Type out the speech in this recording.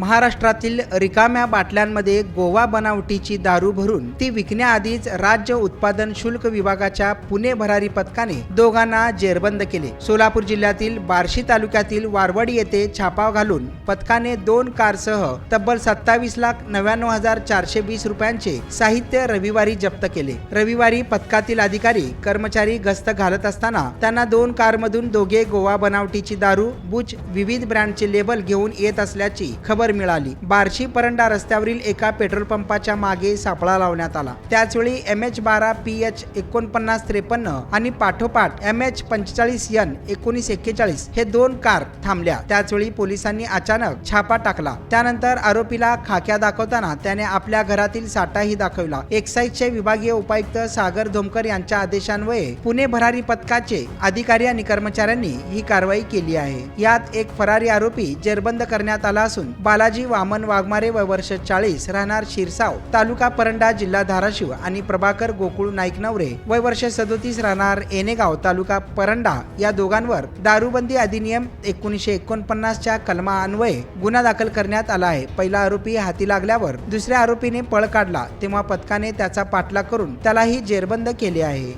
महाराष्ट्रातील रिकाम्या बाटल्यांमध्ये गोवा बनावटीची दारू भरून ती विकण्याआधीच राज्य उत्पादन शुल्क विभागाच्या पुणे भरारी पथकाने दोघांना जेरबंद केले. सोलापूर जिल्ह्यातील बार्शी तालुक्यातील वारवाडी येथे छापा घालून पथकाने दोन कारसह तब्बल सत्तावीस लाख नव्याण्णव हजार चारशे वीस रुपयांचे साहित्य रविवारी जप्त केले. रविवारी पथकातील अधिकारी कर्मचारी गस्त घालत असताना त्यांना दोन कारमधून दोघे गोवा बनावटीची दारू बुच विविध ब्रँडचे लेबल घेऊन येत असल्याची खबर मिळाली. बार्शी परंडा रस्त्यावरील एका पेट्रोल पंपाच्या मागे सापळा लावण्यात आला. त्याचवेळी एम एच बारा पी एच एकोणपन्नास त्रेपन्न आणि पाठोपाठ एम एच पंचेचाळीस एन एकोणीस एक्केचाळीस हे दोन कार थांबल्या. त्याचवेळी पोलिसांनी अचानक छापा टाकला. त्यानंतर आरोपीला खाक्या दाखवताना त्याने आपल्या घरातील साठाही दाखवला. एक्साईजचे विभागीय उपायुक्त सागर धोमकर यांच्या आदेशान्वये पुणे भरारी पथकाचे अधिकारी आणि कर्मचाऱ्यांनी ही कारवाई केली आहे. यात एक फरारी आरोपी जेरबंद करण्यात आला असून बालाजी वामन वाघमारे व वर्ष चाळीस राहणार शिरसाव तालुका परंडा जिल्हा धाराशिव आणि प्रभाकर गोकुळ नाईक नवरे वय वर्ष सदोतीस राहणार एनेगाव तालुका परंडा या दोघांवर दारूबंदी अधिनियम एकोणीसशे एकोणपन्नासच्या कलमा अन्वये गुन्हा दाखल करण्यात आला आहे. पहिला आरोपी हाती लागल्यावर दुसऱ्या आरोपीने पळ काढला तेव्हा पथकाने त्याचा पाठलाग करून त्यालाही जेरबंद केले आहे.